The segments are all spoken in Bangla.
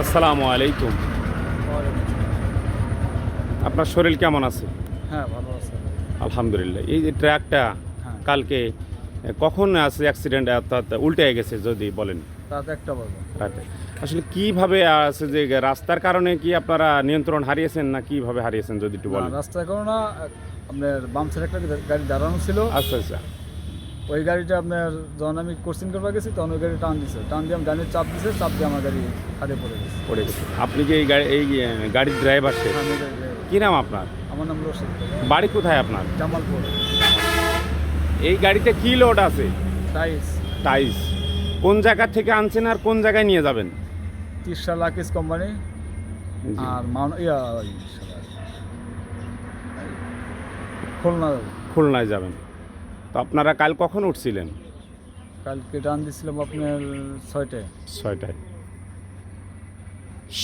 আসসালামু আলাইকুম। আপনার শরীর কেমন আছে? হ্যাঁ ভালো আছে। আলহামদুলিল্লাহ। এই যে ট্র্যাকটা হ্যাঁ। কালকে কখন আছে অ্যাক্সিডেন্ট অর্থাৎ উল্টে গেছে যদি বলেন। রাত একটা বাজে। রাতে আসলে কীভাবে আছে যে রাস্তার কারণে কি আপনারা নিয়ন্ত্রণ হারিয়েছেন না কীভাবে হারিয়েছেন যদি একটু বলেন? কোনো না আপনার বাম সাইড একটা গাড়ি দাঁড়ানো ছিল। আচ্ছা আচ্ছা। ওই গাড়িটা আপনার যখন আমি কোশ্চিন করবার গেছি তখন ওই গাড়ি টান দিছে। টান দিয়ে আমি গাড়ির চাপ দিছে চাপ দিয়ে আমার গাড়ি হাতে পড়ে গেছে। পড়ে গেছে। আপনি কি এই গাড়ি এই গাড়ির ড্রাইভার সে? আমি কি নাম আপনার? আমার নাম রশিদ। বাড়ি কোথায় আপনার? জামালপুর। এই গাড়িতে কি লোড আছে? টাইস টাইস কোন জায়গা থেকে আনছেন আর কোন জায়গায় নিয়ে যাবেন? তিরশা লাকিস কোম্পানি আর মান ইয়া খুলনা খুলনায় যাবেন। তো আপনারা কাল কখন উঠছিলেন? কালকে টান দিছিলাম আপনার ছয়টায়। ছয়টায়।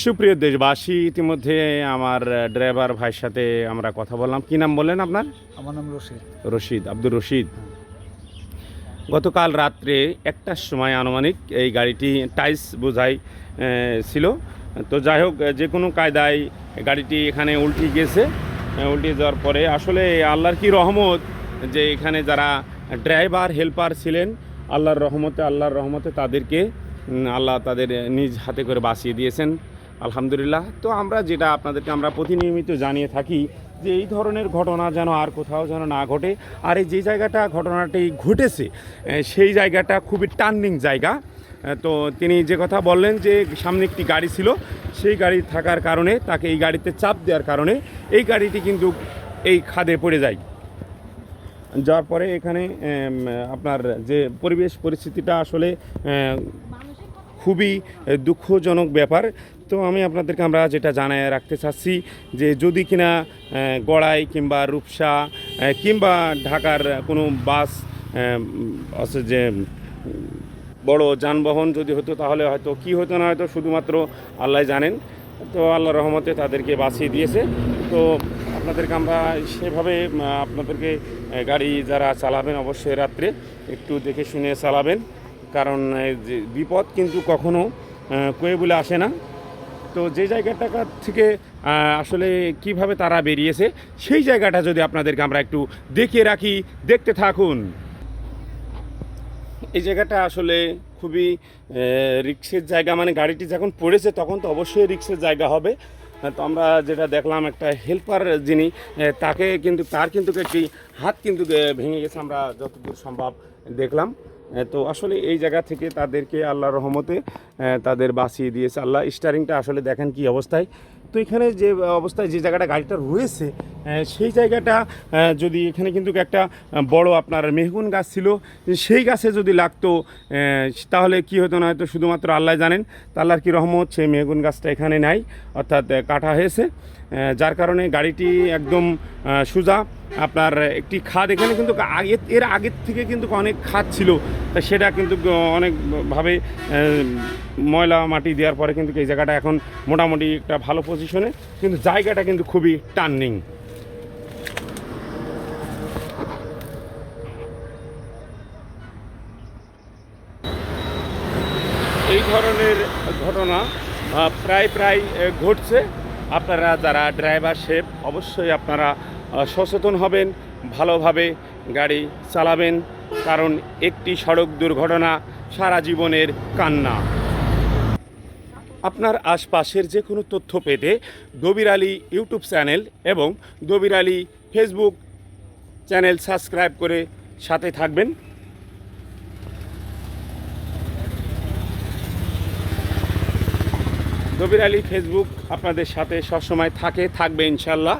সুপ্রিয় দেশবাসী ইতিমধ্যে আমার ড্রাইভার ভাইয়ের সাথে আমরা কথা বললাম। কি নাম বললেন আপনার? আমার নাম রশিদ। রশিদ আব্দুর রশিদ। গতকাল রাত্রে একটার সময় আনুমানিক এই গাড়িটি টাইস বোঝাই ছিল। তো যাই হোক যে কোনো কায়দায় গাড়িটি এখানে উল্টে গেছে উল্টে যাওয়ার পরে আসলে আল্লাহর কি রহমত যে এখানে যারা ড্রাইভার, হেল্পার ছিলেন, আল্লাহর রহমতে আল্লাহর রহমতে তাদেরকে আল্লাহ তাদের নিজ হাতে করে বাঁচিয়ে দিয়েছেন। আলহামদুলিল্লাহ। তো আমরা যেটা আপনাদেরকে আমরা প্রতিনিয়মিত জানিয়ে থাকি যে এই ধরনের ঘটনা যেন আর কোথাও যেন না ঘটে, আর এই যে জায়গাটা ঘটনাটি ঘটেছে সেই জায়গাটা খুবই টার্নিং জায়গা। তো তিনি যে কথা বললেন যে সামনে একটি গাড়ি ছিল, সেই গাড়ি থাকার কারণে, তাকে এই গাড়িতে চাপ দেওয়ার কারণে, এই গাড়িটি কিন্তু এই খাদে পড়ে যায়। যাওয়ার পরে এখানে আপনার যে পরিবেশ পরিস্থিতিটা আসলে খুবই দুঃখজনক ব্যাপার। তো আমি আপনাদেরকে আমরা যেটা জানায় রাখতে চাচ্ছি যে যদি কিনা গড়াই কিংবা রূপসা কিংবা ঢাকার কোনো বাস আছে যে বড় যানবাহন যদি হতো তাহলে হয়তো কি হতো না হয়তো, শুধুমাত্র আল্লাহ জানেন। তো আল্লাহ রহমতে তাদেরকে বাঁচিয়ে দিয়েছে। তো আপনাদেরকে আমরা সেভাবে আপনাদেরকে গাড়ি যারা চালাবেন অবশ্যই রাত্রে একটু দেখে শুনে চালাবেন। কারণ বিপদ কিন্তু কখনো কয়ে বলে আসে না। তো যে জায়গাটা থেকে আসলে কীভাবে তারা বেরিয়েছে, সেই জায়গাটা যদি আপনাদেরকে আমরা একটু দেখিয়ে রাখি, দেখতে থাকুন। এই জায়গাটা আসলে খুবই রিক্সের জায়গা মানে গাড়িটি যখন পড়েছে, তখন তো অবশ্যই রিক্সের জায়গা হবে। তো আমরা যেটা দেখলাম একটা হেল্পার যিনি তাকে কিন্তু, তার কিন্তু একটি হাত কিন্তু ভেঙে গেছে, আমরা যতদূর সম্ভব দেখলাম। তো আসলে এই জায়গা থেকে তাদেরকে আল্লাহ রহমতে তাদের বাঁচিয়ে দিয়েছে আল্লাহ। স্টারিংটা আসলে দেখেন কি অবস্থায়। তো এখানে যে, অবস্থায় যে জায়গাটা গাড়িটা রয়েছে সেই জায়গাটা যদি এখানে কিন্তু একটা বড় আপনার মেহগুন গাছ ছিল, সেই গাছে যদি লাগতো তাহলে কি হতো না হয়তো শুধুমাত্র আল্লাহ জানেন আল্লাহর কি রহমত, সেই মেহগুন গাছটা এখানে নাই, অর্থাৎ কাটা হয়েছে। যার কারণে গাড়িটি একদম সোজা, আপনার একটি খাদ, এখানে কিন্তু আগে এর আগের থেকে কিন্তু অনেক খাদ ছিল, তা সেটা কিন্তু অনেকভাবে ময়লা মাটি দেওয়ার পরে কিন্তু এই জায়গাটা এখন মোটামুটি একটা ভালো পজিশনে কিন্তু জায়গাটা কিন্তু খুবই টার্নিং এই ধরনের ঘটনা প্রায় প্রায় ঘটছে। আপনারা যারা ড্রাইভার শেপ অবশ্যই আপনারা সচেতন হবেন, ভালোভাবে গাড়ি চালাবেন, কারণ একটি সড়ক দুর্ঘটনা সারা জীবনের কান্না। আপনার আশপাশের যে কোনো তথ্য পেতে দবির আলী ইউটিউব চ্যানেল এবং Dabir Ali Facebook channel subscribe করে সাথে থাকবেন। দবির আলী ফেসবুক আপনাদের সাথে সবসময় থাকে, থাকবে ইনশাল্লাহ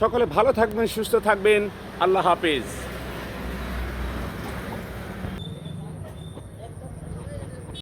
সকলে ভালো থাকবেন, সুস্থ থাকবেন। আল্লাহ হাফেজ।